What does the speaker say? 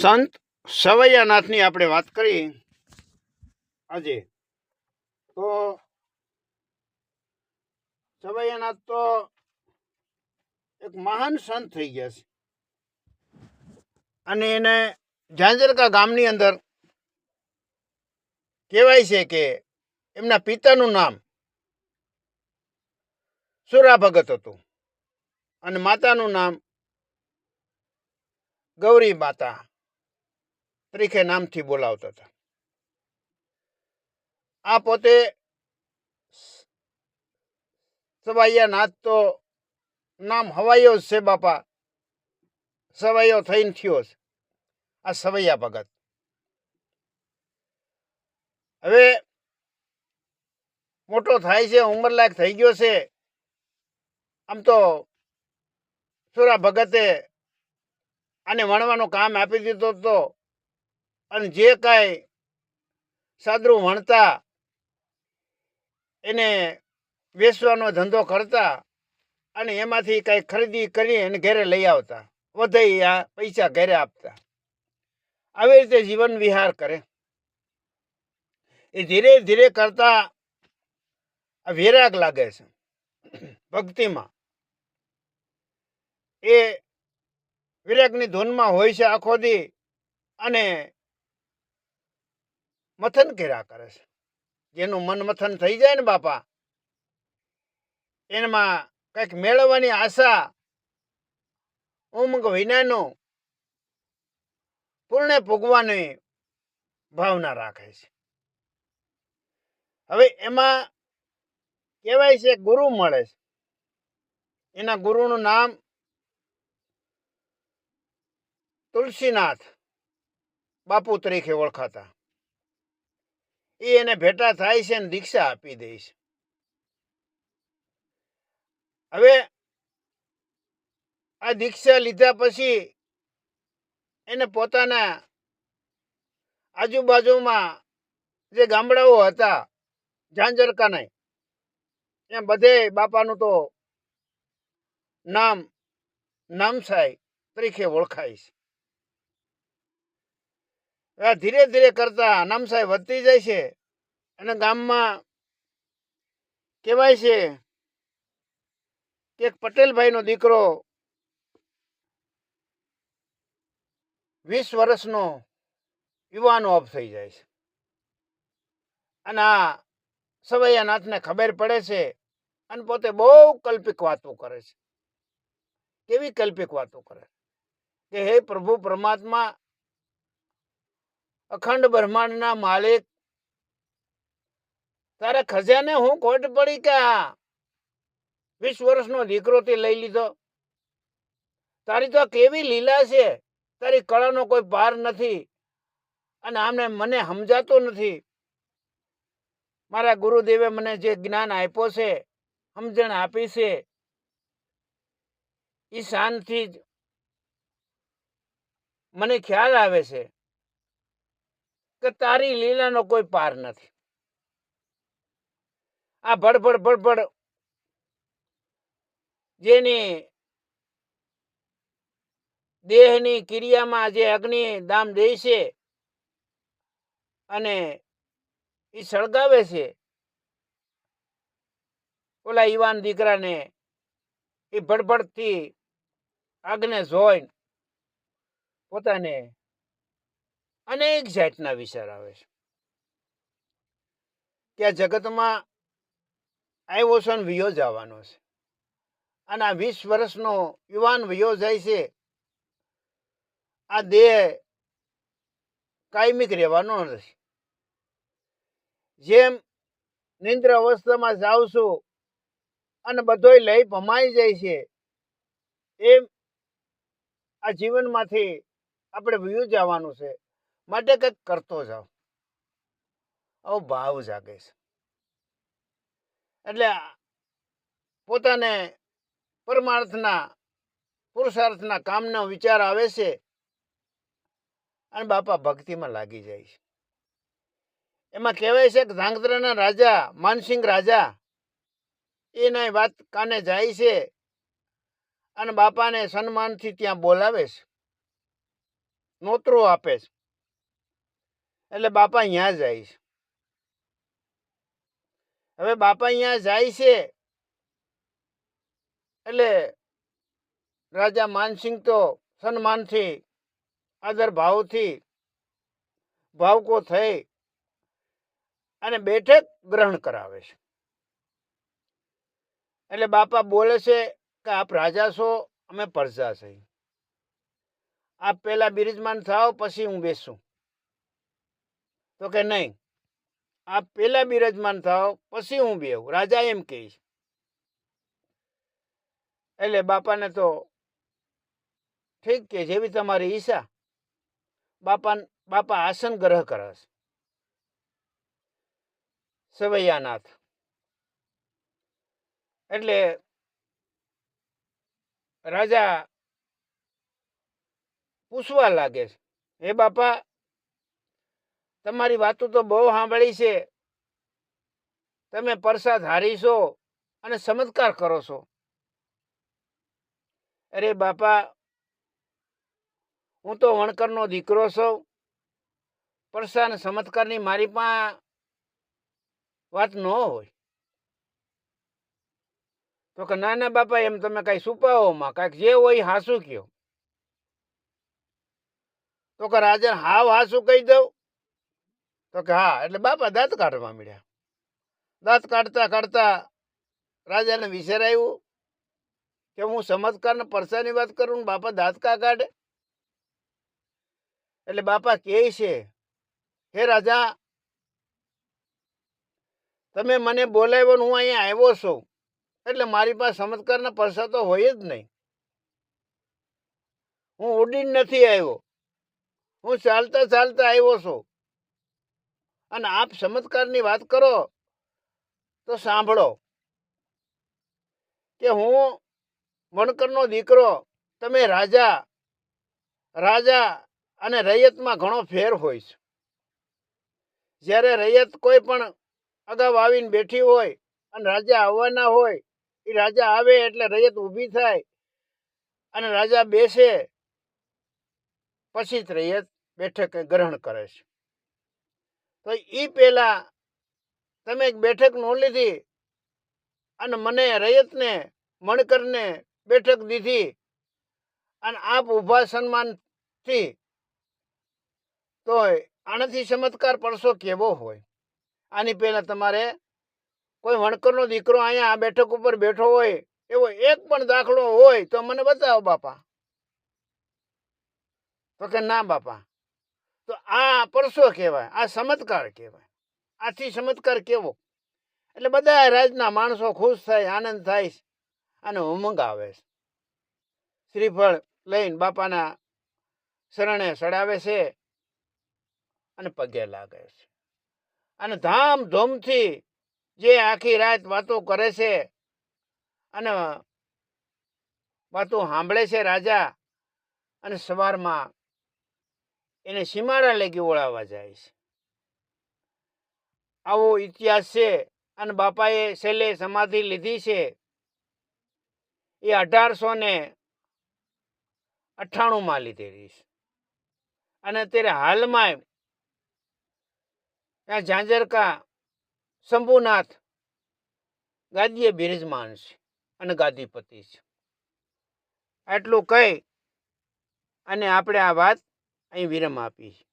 સંત સવૈયાનાથની આપણે વાત કરી આજે. તો સવૈયાનાથ તો એક મહાન સંત થઈ ગયા છે. અને એને ઝાંઝરકા ગામની અંદર કહેવાય છે કે એમના પિતાનું નામ સુરા ભગત હતું. અને માતાનું નામ ગૌરી માતા. તરીકે નામથી બોલાવતા હતા. આ પોતે સવાઈયા નાથ તો નામ હવાયો છે બાપા. સવાઈયો થઈને થયો છે. આ સવૈયા ભગત. હવે મોટો થાય છે ઉંમરલાયક થઈ ગયો છે. આમ તો સુરા ભગતે આને વણવાનું કામ આપી દીધો તો અને જે કાંઈ સાદરું વણતા, એને વેચવાનો ધંધો કરતા અને એમાંથી કાંઈ ખરીદી કરી અને ઘરે લઈ આવતા. વધે આ પૈસા ઘરે આપતા. આવી રીતે જીવન વિહાર કરે. એ ધીરે ધીરે કરતા વિરાગ લાગે છે. ભક્તિમાં. એ વિરાગની ધૂનમાં હોય છે આખો દી અને મથન કર્યા કરે છે. જેનું મન મથન થઈ જાય ને બાપા, એમાં કંઈક મેળવવાની આશા, ઉમંગ વિનાનું પૂર્ણે ભોગવાની ભાવના રાખે છે. હવે એમાં કહેવાય છે ગુરુ મળે છે. એના ગુરુનું નામ તુલસીનાથ બાપુ તરીકે ઓળખાતા. એ એને ભેટા થાય છે અને દીક્ષા આપી દે છે. હવે આ દીક્ષા લીધા પછી એને પોતાના આજુબાજુમાં જે ગામડાઓ હતા ઝાંઝરકાને એમ બધે બાપાનું તો નામ નામસાઈ તરીકે ઓળખાય છે. ધીરે ધીરે કરતા નામસાઈ વધતી જાય છે. અને ગામમાં કહેવાય છે કે એક પટેલભાઈનો દીકરો વીસ વર્ષનો યુવાનો અપ થઈ જાય છે. અને આ સવૈયાનાથને ખબર પડે છે અને પોતે બહુ કલ્પિક વાતો કરે છે. કેવી કલ્પિક વાતો કરે? કે હે પ્રભુ પરમાત્મા, અખંડ બ્રહ્માંડના માલિક તારા ખજાને હું ખોટ પડી કે વીસ વર્ષનો દીકરો તે લઈ લીધો? તારી તો કેવી લીલા છે? તારી કળાનો કોઈ પાર નથી અને આમને મને સમજાતો નથી. મારા ગુરુદેવે મને જે જ્ઞાન આપ્યો છે, સમજણ આપી છે એ શાનથી જ મને ખ્યાલ આવે છે કે તારી લીલાનો કોઈ પાર નથી. આ ભડભડ ભડભડ જેની દેહની ક્રિયામાં જે અગ્નિ દામ દે છે અને એ સળગાવે છે, ઓલા યુવાન દીકરાને એ ભડભડથી આગને જોઈ પોતાને અનેક જાતના વિચાર આવે છે. કે આ જગતમાં આવ્યો છે ને વિયો જવાનો છે. અને આ વીસ વર્ષનો યુવાન વિયો જાય છે, આ દેહ કાયમિક રહેવાનો નથી. જેમ નિંદ્ર અવસ્થામાં જાઉં છું અને બધોય લઈ ભમાઈ જાય છે, એમ આ જીવનમાંથી આપણે વ્યૂ જવાનું છે. માટે કંઈક કરતો જાઓ આવો ભાવ જાગે છે. એટલે પોતાને પરમાર્થના, પુરુષાર્થના, કામનો વિચાર આવે છે અને બાપા ભક્તિમાં લાગી જાય છે. એમાં કહેવાય છે કે ધાંગધ્રાના રાજા, માનસિંહ રાજા, એના વાત કાને જાય છે અને બાપાને સન્માનથી ત્યાં બોલાવે છે. નોતરો આપે છે. એટલે બાપા અહીંયા જાય છે. હવે બાપા અહીંયા જાય છે. એટલે રાજા માનસિંહ તો સન્માનથી, આદર ભાવથી ભાવકો થઈ અને બેઠક ગ્રહણ કરાવે છે. એટલે બાપા બોલે છે કે આપ રાજા છો, અમે પરજા છે. આપ પેલા બિરાજમાન થાવ પછી હું બેસું. તો કે નહીં? આપ પેલા બિરાજમાન થાવ પછી હું બેહું. રાજા એમ કહે છે. એટલે બાપાને તો ઠીક કે જેવી તમારી ઈચ્છા. બાપા બાપા આસન ગ્રહ કરે છે. સવૈયાનાથ. એટલે રાજા પૂછવા લાગે છે, હે બાપા તમારી વાતો તો બહુ સાંભળી છે. તમે પ્રસાદ હારીશો અને ચમત્કાર કરો છો. અરે બાપા, હું તો વણકરનો દીકરો છું. પરસા અને ચમત્કારની મારી પાસે વાત ન હોય. તો કે ના ના બાપા, એમ તમે કઈ સુપાઓમાં કાંઈક જે હોય હાસુ કયો. તો કે રાજા હાવ હાસુ કહી દઉં. તો કે હા, એટલે બાપા દાંત કાઢવા મળ્યા દાંત કાઢતા કાઢતા રાજાને વિશેર આવ્યું કે હું ચમત્કાર પરસાની વાત કરું બાપા દાંત કા કાઢે? એટલે બાપા કહે છે, હે રાજા, તમે મને બોલાવ્યો હું અહીંયા આવ્યો છું. એટલે મારી પાસે ચમત્કારના પરસા તો હોય જ નહીં. હું ઉડીને નથી આવ્યો. હું ચાલતા ચાલતા આવ્યો છું. અને આપ ચમત્કારની વાત કરો, તો સાંભળો કે હું વણકરનો દીકરો, તમે રાજા રાજા અને રૈયતમાં ઘણો ફેર હોય છે. જ્યારે રૈયત કોઈ પણ અગાઉ આવીને બેઠી હોય અને રાજા આવવાના હોય, એ રાજા આવે એટલે રૈયત ઊભી થાય અને રાજા બેસે, પછી જ રૈયત બેઠક ગ્રહણ કરે છે. તો એ પહેલા તમે એક બેઠક નો લીધી અને મને રૈયતને, મણકરને બેઠક દીધી અને આપ ઊભા સન્માનથી તો આનાથી ચમત્કાર પડશો કેવો હોય? આની પહેલા તમારે કોઈ વણકરનો દીકરો અહીંયા આ બેઠક ઉપર બેઠો હોય, એવો એક પણ દાખલો હોય તો મને બતાવો બાપા. તો કે ના બાપા. તો આ પરસો કહેવાય, આ ચમત્કાર કહેવાય. આથી ચમત્કાર કેવો? એટલે બધા રાજના માણસો ખુશ થાય, આનંદ થાય અને ઉમંગ આવે છે. શ્રીફળ લઈને બાપાના શરણે ચડાવે છે અને પગે લાગે છે. અને ધામધૂમથી જે આખી રાત વાતો કરે છે અને વાતો સાંભળે છે રાજા અને સવારમાં એને સીમાડા લેગી ઓળાવવા જાય છે. આવો ઇતિહાસ છે અને બાપાએ છેલ્લે સમાધિ લીધી છે. એ અઢારસો ને અઠ્ઠાણુંમાં લીધેલી છે. અને અત્યારે હાલમાં ત્યાં ઝાંઝરકા શંભુનાથ ગાદીએ બિરાજમાન છે અને ગાદીપતિ છે. આટલું કહી અને આપણે આ વાત અહીં વિરામ આપી છે